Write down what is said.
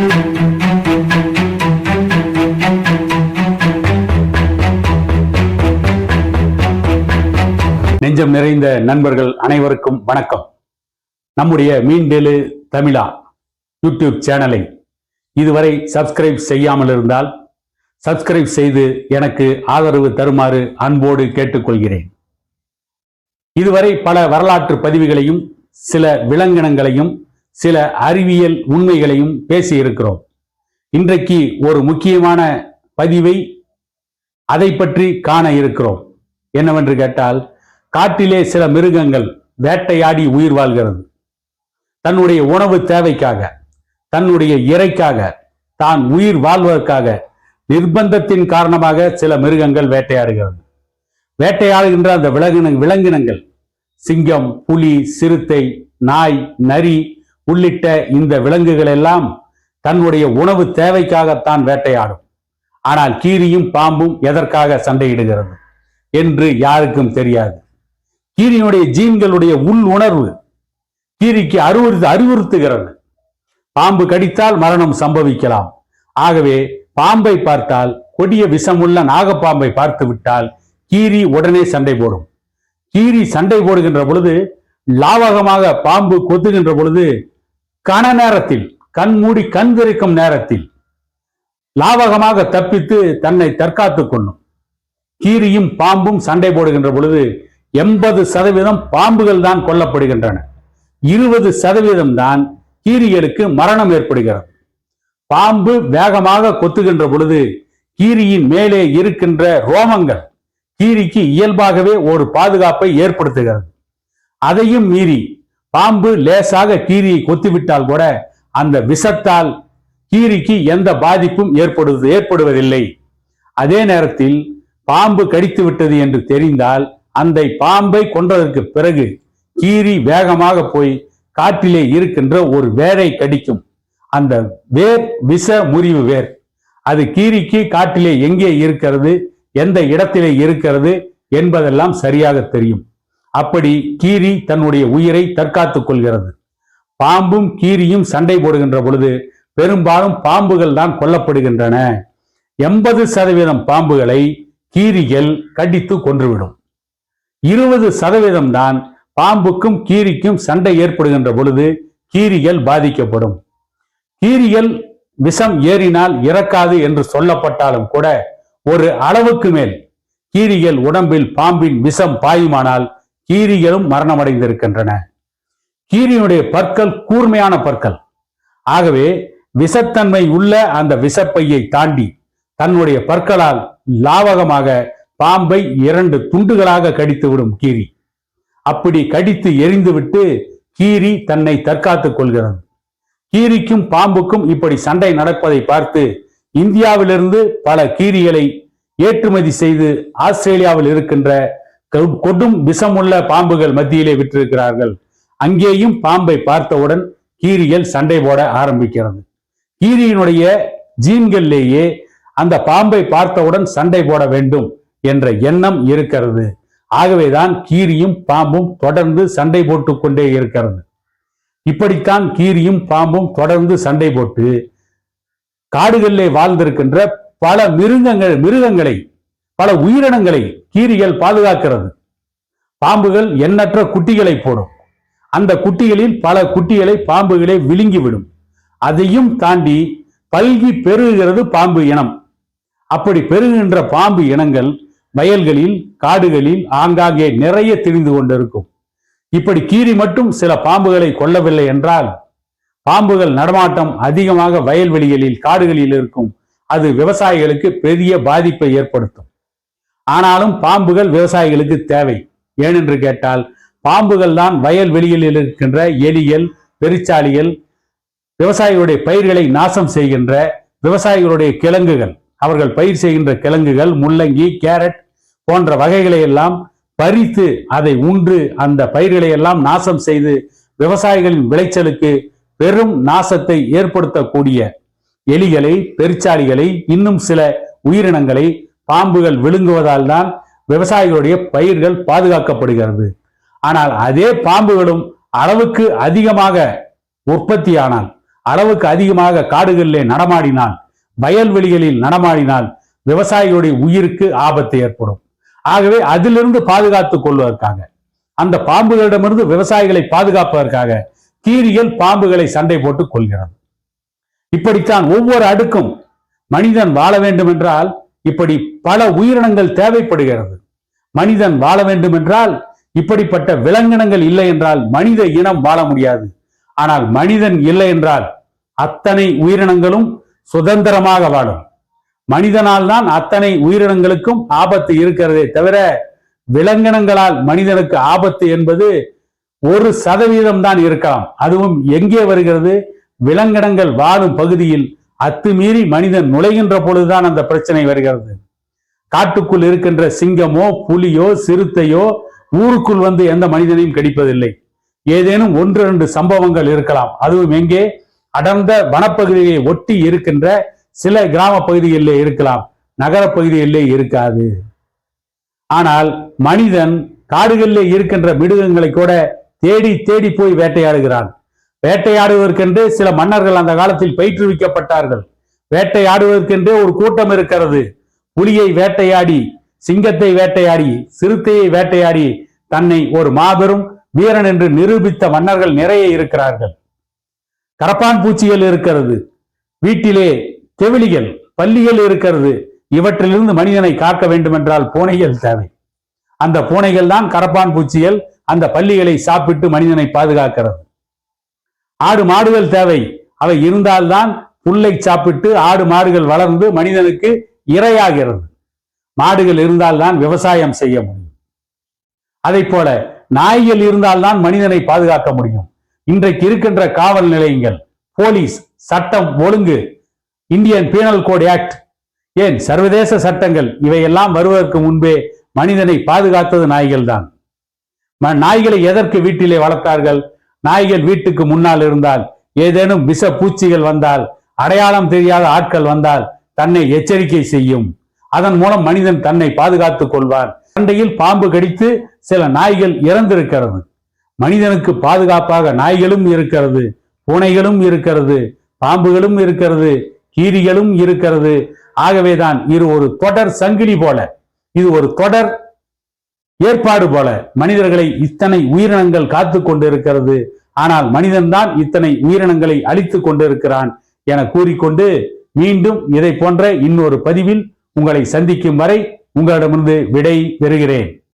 நெஞ்சம் நிறைந்த நண்பர்கள் அனைவருக்கும் வணக்கம். நம்முடைய மீண்டெழு தமிழா யூடியூப் சேனலை இதுவரை சப்ஸ்கிரைப் செய்யாமல் இருந்தால் சப்ஸ்கிரைப் செய்து எனக்கு ஆதரவு தருமாறு அன்போடு கேட்டுக்கொள்கிறேன். இதுவரை பல வரலாற்று பதிவுகளையும் சில விலங்கினங்களையும் சில அறிவியல் உண்மைகளையும் பேசியிருக்கிறோம். இன்றைக்கு ஒரு முக்கியமான பதிவை அதை பற்றி காண இருக்கிறோம். என்னவென்று கேட்டால் காட்டிலே சில மிருகங்கள் வேட்டையாடி உயிர் வாழ்கிறது. தன்னுடைய உணவு தேவைக்காக தன்னுடைய இறைக்காக தான் உயிர் வாழ்வதற்காக நிர்பந்தத்தின் காரணமாக சில மிருகங்கள் வேட்டையாடுகிறது. வேட்டையாடுகின்ற அந்த விலங்கின விலங்கினங்கள் சிங்கம் புலி சிறுத்தை நாய் நரி உள்ளிட்ட இந்த விலங்குகள் எல்லாம் தன்னுடைய உணவு தேவைக்காகத்தான் வேட்டையாடும். ஆனால் கீரியும் பாம்பும் எதற்காக சண்டையிடுகிறது என்று யாருக்கும் தெரியாது. கீரியினுடைய ஜீன்களுடைய உள் உணர்வு கீரிக்கு அறிவுறுத்து அறிவுறுத்துகிறது. பாம்பு கடித்தால் மரணம் சம்பவிக்கலாம். ஆகவே பாம்பை பார்த்தால் கொடிய விஷமுள்ள நாகப்பாம்பை பார்த்து விட்டால் கீரி உடனே சண்டை போடும். கீரி சண்டை போடுகின்ற பொழுது லாவகமாக பாம்பு கொத்துகின்ற பொழுது கன நேரத்தில் கண் மூடி கண் திறக்கும் நேரத்தில் லாவகமாக தப்பித்து தன்னை தற்காத்துக் கொள்ளும். கீரியும் பாம்பும் சண்டை போடுகின்ற பொழுது எண்பது சதவீதம் பாம்புகள் தான் கொல்லப்படுகின்றன. இருபது சதவீதம் தான் கீரிகளுக்கு மரணம் ஏற்படுகிறது. பாம்பு வேகமாக கொத்துகின்ற பொழுது கீரியின் மேலே இருக்கின்ற ரோமங்கள் கீரிக்கு இயல்பாகவே ஒரு பாதுகாப்பை ஏற்படுத்துகிறது. அதையும் மீறி பாம்பு லேசாக கீரியை கொத்திவிட்டால் கூட அந்த விஷத்தால் கீரிக்கு எந்த பாதிப்பும் ஏற்படுவது ஏற்படுவதில்லை. அதே நேரத்தில் பாம்பு கடித்து விட்டது என்று தெரிந்தால் அந்த பாம்பை கொன்றதற்கு பிறகு கீரி வேகமாக போய் காட்டிலே இருக்கின்ற ஒரு வேரை கடிக்கும். அந்த வேர் விஷ முறிவு வேர். அது கீரிக்கு காட்டிலே எங்கே இருக்கிறது எந்த இடத்திலே இருக்கிறது என்பதெல்லாம் சரியாக தெரியும். அப்படி கீரி தன்னுடைய உயிரை தற்காத்துக் கொள்கிறது. பாம்பும் கீரியும் சண்டை போடுகின்ற பொழுது பெரும்பாலும் பாம்புகள் தான் கொல்லப்படுகின்றன. எண்பது சதவீதம் பாம்புகளை கீரிகள் கடித்து கொன்றுவிடும். இருபது சதவீதம் தான் பாம்புக்கும் கீரிக்கும் சண்டை ஏற்படுகின்ற பொழுது கீரிகள் பாதிக்கப்படும். கீரிகள் விஷம் ஏறினால் இறக்காது என்று சொல்லப்பட்டாலும் கூட ஒரு அளவுக்கு மேல் கீரிகள் உடம்பில் பாம்பின் விஷம் பாயுமானால் கீரிகளும் மரணமடைந்திருக்கின்றன. கீரியினுடைய பற்கள் கூர்மையான பற்கள். ஆகவே விஷத்தன்மை உள்ள அந்த விஷப்பையை தாண்டி தன்னுடைய பற்களால் லாவகமாக பாம்பை இரண்டு துண்டுகளாக கடித்துவிடும் கீரி. அப்படி கடித்து எரிந்துவிட்டு கீரி தன்னை தற்காத்துக் கொள்கிறது. கீரிக்கும் பாம்புக்கும் இப்படி சண்டை நடப்பதை பார்த்து இந்தியாவிலிருந்து பல கீரிகளை ஏற்றுமதி செய்து ஆஸ்திரேலியாவில் இருக்கின்ற கொடும் விஷமுள்ள பாம்புகள் மத்தியிலே விட்டிருக்கிறார்கள். அங்கேயும் பாம்பை பார்த்தவுடன் கீரியல் சண்டை போட ஆரம்பிக்கிறது. கீரியினுடைய ஜீன்களிலேயே அந்த பாம்பை பார்த்தவுடன் சண்டை போட வேண்டும் என்ற எண்ணம் இருக்கிறது. ஆகவேதான் கீரியும் பாம்பும் தொடர்ந்து சண்டை போட்டு கொண்டே இருக்கிறது. இப்படித்தான் கீரியும் பாம்பும் தொடர்ந்து சண்டை போட்டு காடுகளிலே வாழ்ந்திருக்கின்ற பல மிருகங்கள் மிருகங்களை பல உயிரினங்களை கீரிகள் பாதுகாக்கிறது. பாம்புகள் எண்ணற்ற குட்டிகளை போடும். அந்த குட்டிகளில் பல குட்டிகளை பாம்புகளை விழுங்கிவிடும். அதையும் தாண்டி பல்கி பெருகுகிறது பாம்பு இனம். அப்படி பெருகுகின்ற பாம்பு இனங்கள் வயல்களில் காடுகளில் ஆங்காங்கே நிறைய திரிந்து கொண்டிருக்கும். இப்படி கீரி மட்டும் சில பாம்புகளை கொல்லவில்லை என்றால் பாம்புகள் நடமாட்டம் அதிகமாக வயல்வெளிகளில் காடுகளில் இருக்கும். அது விவசாயிகளுக்கு பெரிய பாதிப்பை ஏற்படுத்தும். ஆனாலும் பாம்புகள் விவசாயிகளுக்கு தேவை. ஏனென்று கேட்டால் பாம்புகள் தான் வயல் வெளியில் இருக்கின்ற எலிகள் பெருச்சாளிகள் விவசாயிகளுடைய பயிர்களை நாசம் செய்கின்ற விவசாயிகளுடைய கிழங்குகள். அவர்கள் பயிர் செய்கின்ற கிழங்குகள் முள்ளங்கி கேரட் போன்ற வகைகளை எல்லாம் பறித்து அதை உண்டு அந்த பயிர்களை எல்லாம் நாசம் செய்து விவசாயிகளின் விளைச்சலுக்கு பெரும் நாசத்தை ஏற்படுத்தக்கூடிய எலிகளை பெருச்சாளிகளை இன்னும் சில உயிரினங்களை பாம்புகள் விழுங்குவதால் தான் விவசாயிகளுடைய பயிர்கள் பாதுகாக்கப்படுகிறது. ஆனால் அதே பாம்புகளும் அளவுக்கு அதிகமாக உற்பத்தியானால் அளவுக்கு அதிகமாக காடுகளிலே நடமாடினால் வயல்வெளிகளில் நடமாடினால் விவசாயிகளுடைய உயிருக்கு ஆபத்து ஏற்படும். ஆகவே அதிலிருந்து பாதுகாத்துக் கொள்வதற்காக அந்த பாம்புகளிடமிருந்து விவசாயிகளை பாதுகாப்பதற்காக கீரிகள் பாம்புகளை சண்டை போட்டு கொள்கிறது. இப்படித்தான் ஒவ்வொரு அடுக்கும் மனிதன் வாழ வேண்டும் என்றால் இப்படி பல உயிரினங்கள் தேவைப்படுகிறது. மனிதன் வாழ வேண்டும் என்றால் இப்படிப்பட்ட விலங்கினங்கள் இல்லை என்றால் மனித இனம் வாழ முடியாது. ஆனால் மனிதன் இல்லை என்றால் அத்தனை உயிரினங்களும் சுதந்திரமாக வாழும். மனிதனால் தான் அத்தனை உயிரினங்களுக்கும் ஆபத்து இருக்கிறதே தவிர விலங்கினங்களால் மனிதனுக்கு ஆபத்து என்பது ஒரு சதவீதம் தான் இருக்கலாம். அதுவும் எங்கே வருகிறது? விலங்கினங்கள் வாழும் பகுதியில் அத்துமீறி மனிதன் நுழைகின்ற பொழுதுதான் அந்த பிரச்சனை வருகிறது. காட்டுக்குள் இருக்கின்ற சிங்கமோ புலியோ சிறுத்தையோ ஊருக்குள் வந்து எந்த மனிதனையும் கடிப்பதில்லை. ஏதேனும் ஒன்று ரெண்டு சம்பவங்கள் இருக்கலாம். அதுவும் எங்கே? அடர்ந்த வனப்பகுதியை ஒட்டி இருக்கின்ற சில கிராம பகுதிகளிலே இருக்கலாம். நகர பகுதிகளிலே இருக்காது. ஆனால் மனிதன் காடுகளிலே இருக்கின்ற மிருகங்களை கூட தேடி தேடி போய் வேட்டையாடுகிறான். வேட்டையாடுவதற்கென்று சில மன்னர்கள் அந்த காலத்தில் பயிற்றுவிக்கப்பட்டார்கள். வேட்டையாடுவதற்கென்றே ஒரு கூட்டம் இருக்கிறது. புலியை வேட்டையாடி சிங்கத்தை வேட்டையாடி சிறுத்தையை வேட்டையாடி தன்னை ஒரு மாபெரும் வீரன் என்று நிரூபித்த மன்னர்கள் நிறைய இருக்கிறார்கள். கரப்பான் பூச்சிகள் இருக்கிறது. வீட்டிலே தெவிலிகள் பள்ளிகள் இருக்கிறது. இவற்றிலிருந்து மனிதனை காக்க வேண்டுமென்றால் பூனைகள் தேவை. அந்த பூனைகள் தான் கரப்பான் பூச்சிகள். அந்த பள்ளிகளை சாப்பிட்டு மனிதனை பாதுகாக்கிறது. ஆடு மாடுகள் தேவை. அவை இருந்தால்தான் புல்லை சாப்பிட்டு ஆடு மாடுகள் வளர்ந்து மனிதனுக்கு இரையாகிறது. மாடுகள் இருந்தால்தான் விவசாயம் செய்ய முடியும். அதை போல நாய்கள் இருந்தால்தான் மனிதனை பாதுகாக்க முடியும். இன்றைக்கு இருக்கின்ற காவல் நிலையங்கள் போலீஸ் சட்டம் ஒழுங்கு இந்தியன் பீனல் கோட் ஆக்ட் ஏன் சர்வதேச சட்டங்கள் இவையெல்லாம் வருவதற்கு முன்பே மனிதனை பாதுகாத்தது நாய்கள் தான் நாய்களை எதற்கு வீட்டிலே வளர்த்தார்கள்? நாய்கள் வீட்டுக்கு முன்னால் இருந்தால் ஏதேனும் விஷ பூச்சிகள் வந்தால் அடையாளம் தெரியாத ஆட்கள் வந்தால் தன்னை எச்சரிக்கை செய்யும். அதன் மூலம் மனிதன் தன்னை பாதுகாத்துக் கொள்வார் சண்டையில் பாம்பு கடித்து சில நாய்கள் இறந்திருக்கிறது. மனிதனுக்கு பாதுகாப்பாக நாய்களும் இருக்கிறது பூனைகளும் இருக்கிறது பாம்புகளும் இருக்கிறது கீரிகளும் இருக்கிறது. ஆகவேதான் இது ஒரு தொடர் சங்கிலி போல. இது ஒரு தொடர் ஏற்பாடு போல மனிதர்களை இத்தனை உயிரினங்கள் காத்து கொண்டிருக்கிறது. ஆனால் மனிதன்தான் இத்தனை உயிரினங்களை அழித்து கொண்டிருக்கிறான் என கூறிக்கொண்டு மீண்டும் இதை போன்ற இன்னொரு பதிவில் உங்களை சந்திக்கும் வரை உங்களிடமிருந்து விடை பெறுகிறேன்.